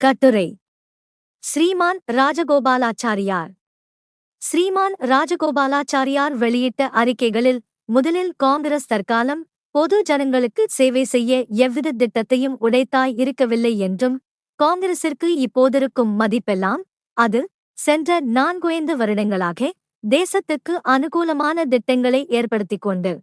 கட்டுரை. ஸ்ரீமான் ராஜகோபாலாச்சாரியார். ஸ்ரீமான் ராஜகோபாலாச்சாரியார் வெளியிட்ட அறிக்கைகளில் முதலில் காங்கிரஸ் தற்காலம் பொது ஜனங்களுக்கு சேவை செய்ய எவ்வித திட்டத்தையும் உடைத்தாய் இருக்கவில்லை என்றும் காங்கிரசிற்கு இப்போதிருக்கும் மதிப்பெல்லாம் அது சென்ற நான்குஐந்து வருடங்களாக தேசத்துக்கு அனுகூலமான திட்டங்களை ஏற்படுத்திக் கொண்டு.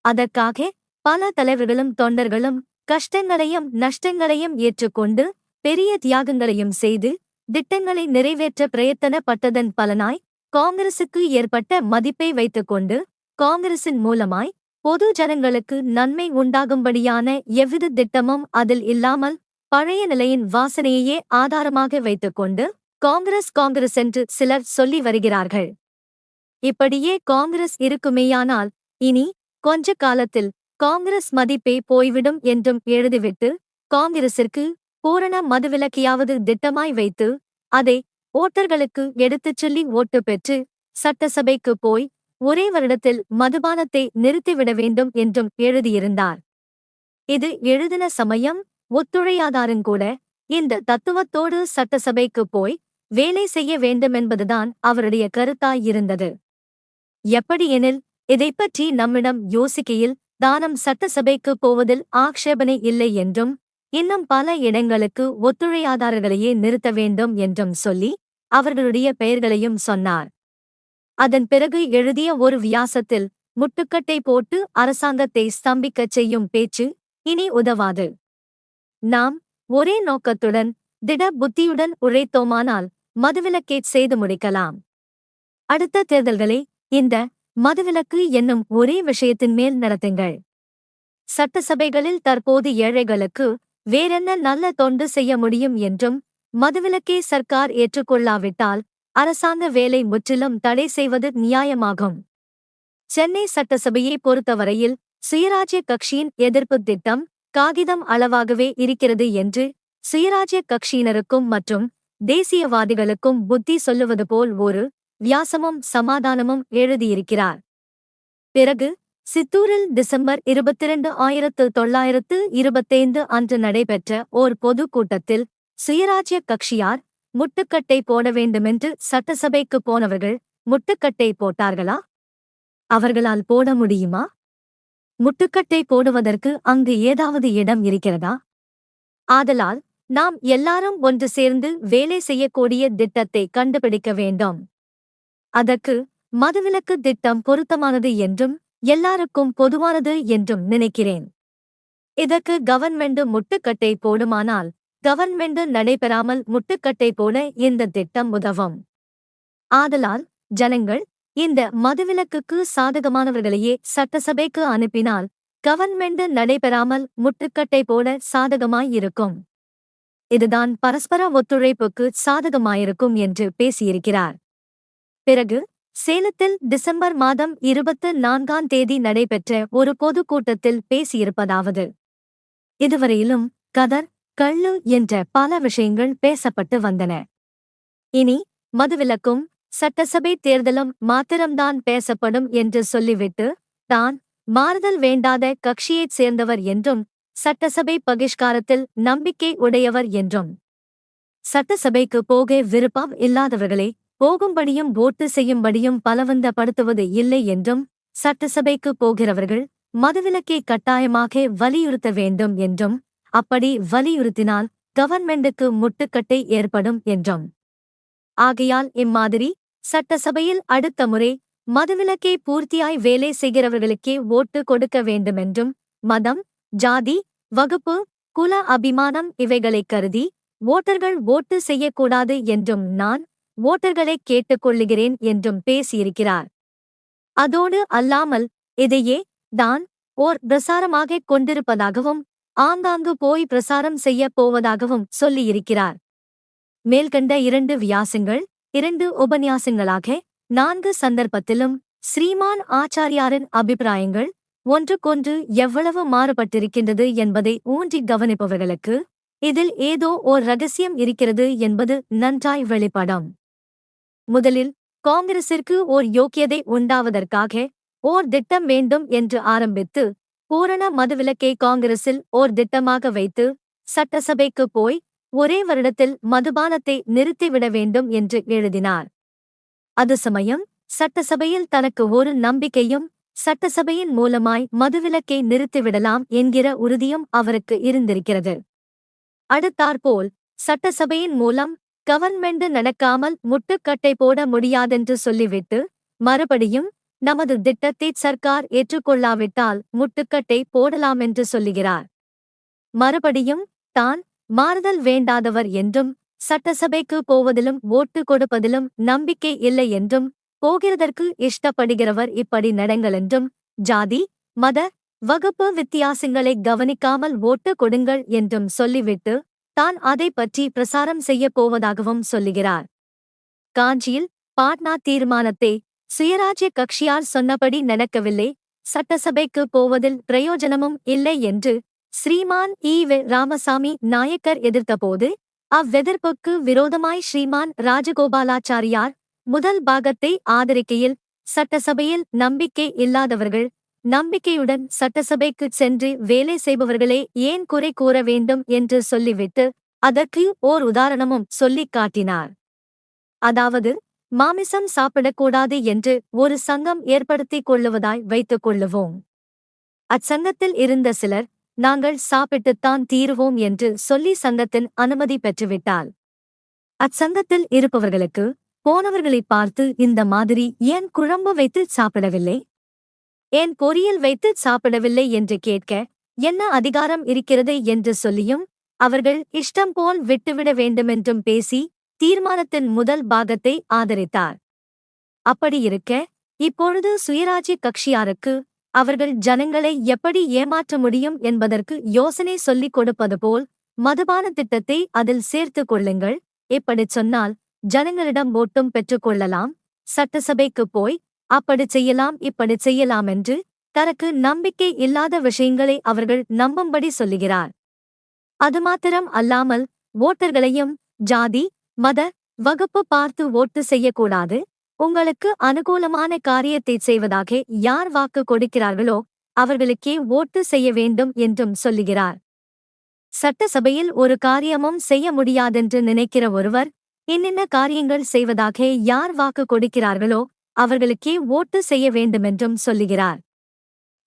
அதற்காக பல தலைவர்களும் தொண்டர்களும் கஷ்டங்களையும் நஷ்டங்களையும் ஏற்றுக்கொண்டு பெரிய தியாகங்களையும் செய்து திட்டங்களை நிறைவேற்ற பிரயத்தனப்பட்டதன் பலனாய் காங்கிரசுக்கு ஏற்பட்ட மதிப்பை வைத்துக்கொண்டு காங்கிரசின் மூலமாய் பொது ஜனங்களுக்கு நன்மை உண்டாகும்படியான எவ்வித திட்டமும் அதில் இல்லாமல் பழைய நிலையின் வாசனையையே ஆதாரமாக வைத்துக்கொண்டு காங்கிரஸ் காங்கிரஸ் என்று சிலர் சொல்லி வருகிறார்கள். இப்படியே காங்கிரஸ் இருக்குமேயானால் இனி கொஞ்ச காலத்தில் காங்கிரஸ் மதிப்பே போய்விடும் என்றும் எழுதிவிட்டு காங்கிரசிற்கு பூரண மதுவிலக்கையாவது திட்டமாய் வைத்து அதை ஓட்டர்களுக்கு எடுத்துச் சொல்லி ஓட்டு பெற்று சட்டசபைக்கு போய் ஒரே வருடத்தில் மதுபானத்தை நிறுத்திவிட வேண்டும் என்றும் எழுதியிருந்தார். இது எழுதின சமயம் ஒத்துழையாதாருங்கூட இந்த தத்துவத்தோடு சட்டசபைக்கு போய் வேலை செய்ய வேண்டுமென்பதுதான் அவருடைய கருத்தாயிருந்தது. எப்படியெனில் இதைப்பற்றி நம்மிடம் யோசிக்கையில் தானம் சட்டசபைக்கு போவதில் ஆக்ஷேபனை இல்லை என்றும் இன்னும் பல இடங்களுக்கு ஒத்துழையாதாரர்களையே நிறுத்த வேண்டும் என்றும் சொல்லி அவர்களுடைய பெயர்களையும் சொன்னார். அதன் பிறகு எழுதிய ஒரு வியாசத்தில் முட்டுக்கட்டை போட்டு அரசாங்கத்தை ஸ்தம்பிக்கச் செய்யும் பேச்சு இனி உதவாது. நாம் ஒரே நோக்கத்துடன் திட புத்தியுடன் உழைத்தோமானால் மதுவிலக்கை செய்து முடிக்கலாம். அடுத்த தேர்தல்களை இந்த மதுவிலக்கு என்னும் ஒரே விஷயத்தின் மேல் நடத்துங்கள். சட்டசபைகளில் தற்போது ஏழைகளுக்கு வேறென்ன நல்ல தொண்டு செய்ய முடியும் என்றும் மதுவிலக்கே சர்க்கார் ஏற்றுக்கொள்ளாவிட்டால் அரசாங்க வேலை முற்றிலும் தடை செய்வது நியாயமாகும். சென்னை சட்டசபையை பொறுத்தவரையில் சுயராஜ்ய கட்சியின் எதிர்ப்பு திட்டம் காகிதம் அளவாகவே இருக்கிறது என்று சுயராஜ்ய கட்சியினருக்கும் மற்றும் தேசியவாதிகளுக்கும் புத்தி சொல்லுவது போல் ஒரு வியாசமும் சமாதானமும் எழுதியிருக்கிறார். பிறகு சித்தூரில் டிசம்பர் இருபத்திரண்டு ஆயிரத்து தொள்ளாயிரத்து இருபத்தைந்து அன்று நடைபெற்ற ஓர் பொதுக் கூட்டத்தில் சுயராஜ்ய கட்சியார் முட்டுக்கட்டை போட வேண்டுமென்று சட்டசபைக்கு போனவர்கள் முட்டுக்கட்டை போட்டார்களா? அவர்களால் போட முடியுமா? முட்டுக்கட்டை போடுவதற்கு அங்கு ஏதாவது இடம் இருக்கிறதா? ஆதலால் நாம் எல்லாரும் ஒன்று சேர்ந்து வேலை செய்யக்கூடிய திட்டத்தை கண்டுபிடிக்க வேண்டும். அதற்கு மதுவிலக்கு திட்டம் பொருத்தமானது என்றும் எல்லாருக்கும் பொதுவானது என்றும் நினைக்கிறேன். இதற்கு கவர்மெண்ட் முட்டுக்கட்டை போடுமானால் கவர்மெண்ட் நடைபெறாமல் முட்டுக்கட்டை போல இந்த திட்டம் உதவும். ஆதலால் ஜனங்கள் இந்த மதுவிலக்குக்கு சாதகமானவர்களையே சட்டசபைக்கு அனுப்பினால் கவர்மெண்ட் நடைபெறாமல் முட்டுக்கட்டை போல சாதகமாயிருக்கும். இதுதான் பரஸ்பர ஒத்துழைப்புக்கு சாதகமாயிருக்கும் என்று பேசியிருக்கிறார். பிறகு சேலத்தில் டிசம்பர் மாதம் இருபத்து நான்காம் தேதி நடைபெற்ற ஒரு பொதுக்கூட்டத்தில் பேசியிருப்பதாவது. இதுவரையிலும் கதர் கள்ளு என்ற பல விஷயங்கள் பேசப்பட்டு வந்தன. இனி மதுவிலக்கும் சட்டசபை தேர்தலும் மாத்திரம்தான் பேசப்படும் என்று சொல்லிவிட்டு தான் மாறுதல் வேண்டாத கட்சியைச் சேர்ந்தவர் என்றும் சட்டசபை பகிஷ்காரத்தில் நம்பிக்கை உடையவர் என்றும். சட்டசபைக்கு போக விருப்பம் இல்லாதவர்களே போகும்படியும் ஓட்டு செய்யும்படியும் பலவந்தப்படுத்துவது இல்லை என்றும் சட்டசபைக்கு போகிறவர்கள் மதுவிலக்கை கட்டாயமாக வலியுறுத்த வேண்டும் என்றும் அப்படி வலியுறுத்தினால் கவர்மெண்டுக்கு முட்டுக்கட்டை ஏற்படும் என்றும். ஆகையால் இம்மாதிரி சட்டசபையில் அடுத்த முறை மதுவிலக்கை பூர்த்தியாய் வேலை செய்கிறவர்களுக்கே ஓட்டு கொடுக்க வேண்டுமென்றும் மதம் ஜாதி வகுப்பு குல அபிமானம் இவைகளைக் கருதி ஓட்டர்கள் ஓட்டு செய்யக்கூடாது என்றும் நான் ஓட்டர்களை கேட்டுக்கொள்ளுகிறேன் என்றும் பேசியிருக்கிறார். அதோடு அல்லாமல் இதையே தான் ஓர் பிரசாரமாகக் கொண்டிருப்பதாகவும் ஆங்காங்கு போய் பிரசாரம் செய்யப் போவதாகவும் சொல்லியிருக்கிறார். மேல்கண்ட இரண்டு வியாசங்கள் இரண்டு உபன்யாசங்களாக நான்கு சந்தர்ப்பத்திலும் ஸ்ரீமான் ஆச்சாரியாரின் அபிப்பிராயங்கள் ஒன்றுக்கொன்று எவ்வளவு மாறுபட்டிருக்கின்றது என்பதை ஊன்றி கவனிப்பவர்களுக்கு இதில் ஏதோ ஓர் ரகசியம் இருக்கிறது என்பது நன்றாய் வெளிப்படம். முதலில் காங்கிரசிற்கு ஓர் யோக்கியதை உண்டாவதற்காக ஓர் திட்டம் வேண்டும் என்று ஆரம்பித்து பூரண மதுவிலக்கை காங்கிரசில் ஓர் திட்டமாக வைத்து சட்டசபைக்கு போய் ஒரே வருடத்தில் மதுபானத்தை நிறுத்திவிட வேண்டும் என்று எழுதினார். அது சமயம் சட்டசபையில் தனக்கு ஒரு நம்பிக்கையும் சட்டசபையின் மூலமாய் மதுவிலக்கை நிறுத்திவிடலாம் என்கிற உறுதியும் அவருக்கு இருந்திருக்கிறது. அடுத்தாற்போல் சட்டசபையின் மூலம் கவர்மெண்ட் நடக்காமல் முட்டுக்கட்டை போட முடியாதென்று சொல்லிவிட்டு மறுபடியும் நமது திட்டத்தை சர்க்கார் ஏற்றுக்கொள்ளாவிட்டால் முட்டுக்கட்டை போடலாமென்று சொல்லுகிறார். மறுபடியும் தான் மாறுதல் வேண்டாதவர் என்றும் சட்டசபைக்கு போவதிலும் ஓட்டு கொடுப்பதிலும் நம்பிக்கை இல்லை என்றும் போகிறதற்கு இஷ்டப்படுகிறவர் இப்படி நடங்களென்றும் ஜாதி மத வகுப்பு வித்தியாசங்களை கவனிக்காமல் ஓட்டு கொடுங்கள் என்றும் சொல்லிவிட்டு தான் அதை பற்றி பிரசாரம் செய்யப் போவதாகவும் சொல்லுகிறார். காஞ்சியில் பாட்னா தீர்மானத்தை சுயராஜ்ய கட்சியார் சொன்னபடி நடக்கவில்லை. சட்டசபைக்கு போவதில் பிரயோஜனமும் இல்லை என்று ஸ்ரீமான் ஈ வெ. ராமசாமி நாயக்கர் எதிர்த்தபோது அவ்வெதிர்ப்புக்கு விரோதமாய் ஸ்ரீமான் ராஜகோபாலாச்சாரியார் முதல் பாகத்தை ஆதரிக்கையில் சட்டசபையில் நம்பிக்கை இல்லாதவர்கள் நம்பிக்கையுடன் சட்டசபைக்குச் சென்று வேலை செய்பவர்களே ஏன் குறை கூற வேண்டும் என்று சொல்லிவிட்டு அதற்கு ஓர் உதாரணமும் சொல்லிக் காட்டினார். அதாவது மாமிசம் சாப்பிடக்கூடாது என்று ஒரு சங்கம் ஏற்படுத்திக் கொள்ளுவதாய் வைத்துக் கொள்ளுவோம். அச்சங்கத்தில் இருந்த சிலர் நாங்கள் சாப்பிட்டுத்தான் தீருவோம் என்று சொல்லி சங்கத்தின் அனுமதி பெற்றுவிட்டால். அச்சங்கத்தில் இருப்பவர்களுக்கு போனவர்களை பார்த்து இந்த மாதிரி ஏன் குழம்பு வைத்து சாப்பிடவில்லை? ஏன் பொரியல் வைத்து சாப்பிடவில்லை என்று கேட்க என்ன அதிகாரம் இருக்கிறது என்று சொல்லியும் அவர்கள் இஷ்டம் போல் விட்டுவிட வேண்டுமென்றும் பேசி தீர்மானத்தின் முதல் பாகத்தை ஆதரித்தார். அப்படியிருக்க இப்பொழுது சுயராஜ்ய கட்சியாருக்கு அவர்கள் ஜனங்களை எப்படி ஏமாற்ற முடியும் என்பதற்கு யோசனை சொல்லிக் கொடுப்பது போல் மதுபான திட்டத்தை அதில் சேர்த்துக் கொள்ளுங்கள். இப்படிச் சொன்னால் ஜனங்களிடம் ஓட்டும் பெற்றுக்கொள்ளலாம் சட்டசபைக்கு போய் அப்படிச் செய்யலாம் இப்படிச் செய்யலாம் என்று தனக்கு நம்பிக்கை இல்லாத விஷயங்களை அவர்கள் நம்பும்படி சொல்லுகிறார். அது மாத்திரம் அல்லாமல் ஓட்டர்களையும் ஜாதி மத வகுப்பு பார்த்து ஓட்டு செய்யக்கூடாது. உங்களுக்கு அனுகூலமான காரியத்தை செய்வதாக யார் வாக்கு கொடுக்கிறார்களோ அவர்களுக்கே ஓட்டு செய்ய வேண்டும் என்றும் சொல்லுகிறார். சட்டசபையில் ஒரு காரியமும் செய்ய முடியாதென்று நினைக்கிற ஒருவர் என்னென்ன காரியங்கள் செய்வதாக யார் வாக்கு கொடுக்கிறார்களோ அவர்களுக்கே ஓட்டு செய்ய வேண்டுமென்றும் சொல்லுகிறார்.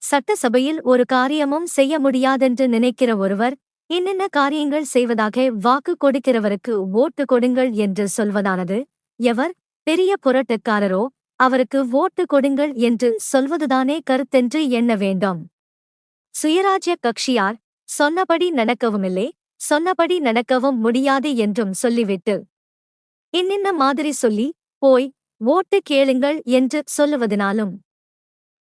சட்டசபையில் ஒரு காரியமும் செய்ய முடியாதென்று நினைக்கிற ஒருவர் என்னென்ன காரியங்கள் செய்வதாக வாக்கு கொடுக்கிறவருக்கு ஓட்டு கொடுங்கள் என்று சொல்வதானது? எவர் பெரிய புரட்டுக்காரரோ அவருக்கு ஓட்டு கொடுங்கள் என்று சொல்வதுதானே கருத்தென்று எண்ண வேண்டும். சுயராஜ்ய கட்சியார் சொன்னபடி நடக்கவுமில்லை சொன்னபடி நடக்கவும் முடியாது என்றும் சொல்லிவிட்டு இன்னின்ன மாதிரி சொல்லி போய் ஓட்டு கேளுங்கள் என்று சொல்லுவதனாலும்.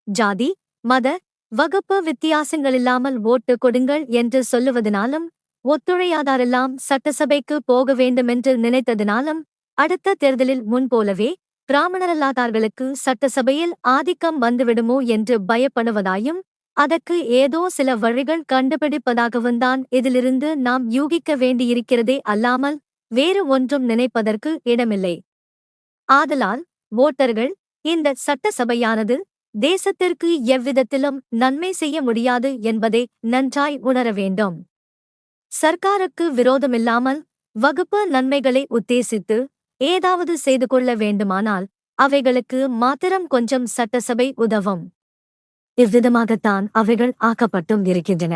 ஜாதி மத வகுப்பு வித்தியாசங்களில்லாமல் ஓட்டு கொடுங்கள் என்று சொல்லுவதனாலும் ஒத்துழையாதாரெல்லாம் சட்டசபைக்கு போக வேண்டுமென்று நினைத்ததினாலும் அடுத்த தேர்தலில் முன்போலவே பிராமணரல்லாதார்களுக்கு சட்டசபையில் ஆதிக்கம் வந்துவிடுமோ என்று பயப்படுவதாயும் அதற்கு ஏதோ சில வழிகள் கண்டுபிடிப்பதாகவும்தான் இதிலிருந்து நாம் யூகிக்க வேண்டியிருக்கிறதே அல்லாமல் வேறு ஒன்றும் நினைப்பதற்கு இடமில்லை. ஆதலால் ஓட்டர்கள் இந்த சட்டசபையானது தேசத்திற்கு எவ்விதத்திலும் நன்மை செய்ய முடியாது என்பதை நன்றாய் உணர வேண்டும். சர்க்காருக்கு விரோதமில்லாமல் வகுப்பு நன்மைகளை உத்தேசித்து ஏதாவது செய்து கொள்ள வேண்டுமானால் அவைகளுக்கு மாத்திரம் கொஞ்சம் சட்டசபை உதவும். இவ்விதமாகத்தான் அவைகள் ஆக்கப்பட்டும் இருக்கின்றன.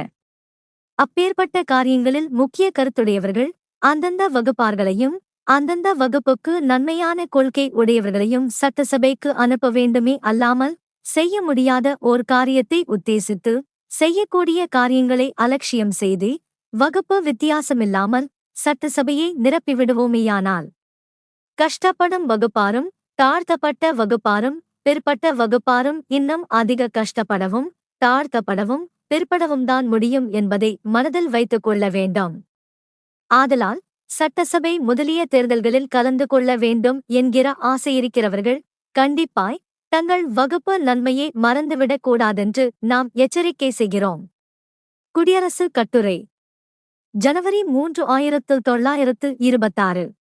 அப்பேற்பட்ட காரியங்களில் முக்கிய கருத்துடையவர்கள் அந்தந்த வகுப்பார்களையும் அந்தந்த வகுப்புக்கு நன்மையான கொள்கை உடையவர்களையும் சட்டசபைக்கு அனுப்ப வேண்டுமே அல்லாமல் செய்ய முடியாத ஓர் காரியத்தை உத்தேசித்து செய்யக்கூடிய காரியங்களை அலட்சியம் செய்து வகுப்பு வித்தியாசமில்லாமல் சட்டசபையை நிரப்பிவிடுவோமேயானால். கஷ்டப்படும் வகுப்பாரும் தாழ்த்தப்பட்ட வகுப்பாரும் பிற்பட்ட வகுப்பாரும் இன்னும் அதிக கஷ்டப்படவும் தாழ்த்தப்படவும் பிற்படவும் தான் முடியும் என்பதை மனதில் வைத்துக் கொள்ள வேண்டாம். ஆதலால் சட்டசபை முதலிய தேர்தல்களில் கலந்து கொள்ள வேண்டும் என்கிற ஆசையிருக்கிறவர்கள் கண்டிப்பாய் தங்கள் வகுப்பு நன்மையை மறந்துவிடக் கூடாதென்று நாம் எச்சரிக்கை செய்கிறோம். குடியரசு கட்டுரை. ஜனவரி மூன்று ஆயிரத்து தொள்ளாயிரத்து இருபத்தாறு.